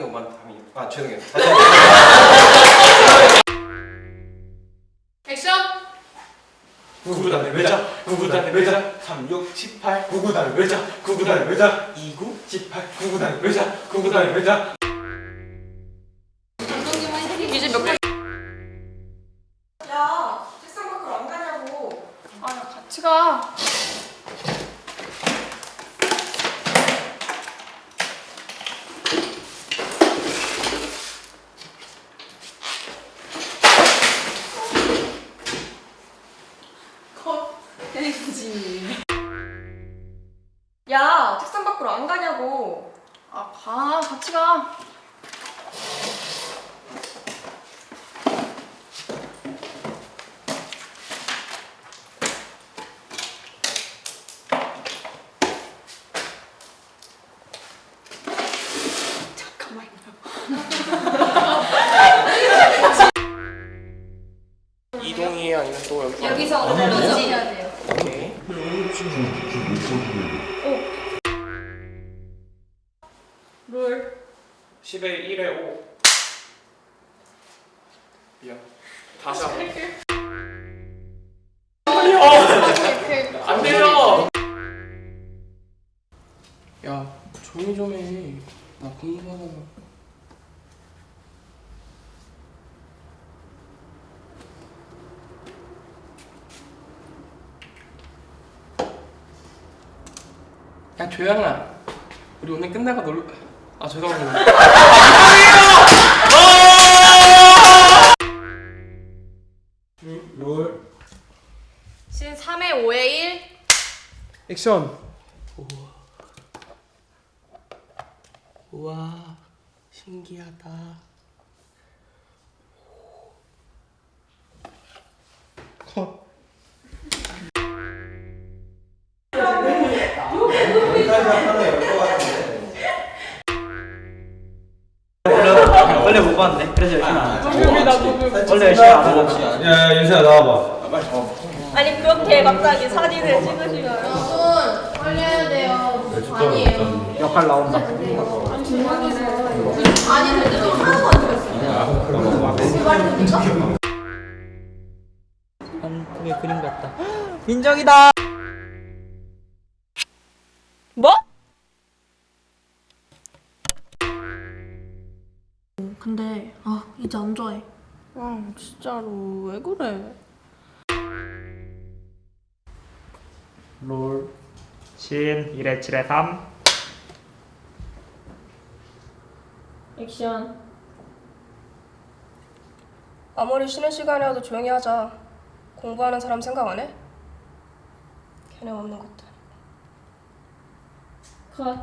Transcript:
것만 하면 아 죄송해요. 다시. 액션! 구구단의 외자 구구단의 외자 36 18 구구단의 외자 구구단의 외자 29 18 구구단의 외자 구구단의 외자 몇? 야, 책상 밖으로 안 가냐고. 아, 같이 가. 야, 책상 밖으로 안 가냐고. 아, 가. 같이 가. 이동이에요 아니면 또 여기? 여기서 먼저 해야 돼요. 오케이. 롤. 10에 1에 5. 미안. 다시 한 번. 안 돼요. 야 조용히 좀 해. 나 공부하잖아. 야 조양아, 우리 오늘 끝나고 놀. 아 죄송합니다. 롤 신 3에 5에 1. 액션. 우와 신기하다. 원래 못 봤는데 그래서 열심히 안 원래 열심히 안 하죠 야 윤수야 나와봐 아니, 그렇게 갑자기 사진을 찍으시면. 여러분, 해야 돼요. 아니에요. 역할 나온다 아니, 근데 좀 하나도 안 들었어요. 한국의 그림 같다 민정이다 뭐? 근데 아 이제 안 좋아해. 아, 진짜로. 왜 그래? 롤 신 1에 7에 3 액션. 아무리 쉬는 시간이라도 조용히 하자. 공부하는 사람 생각 안 해? 개념 없는 것들. 和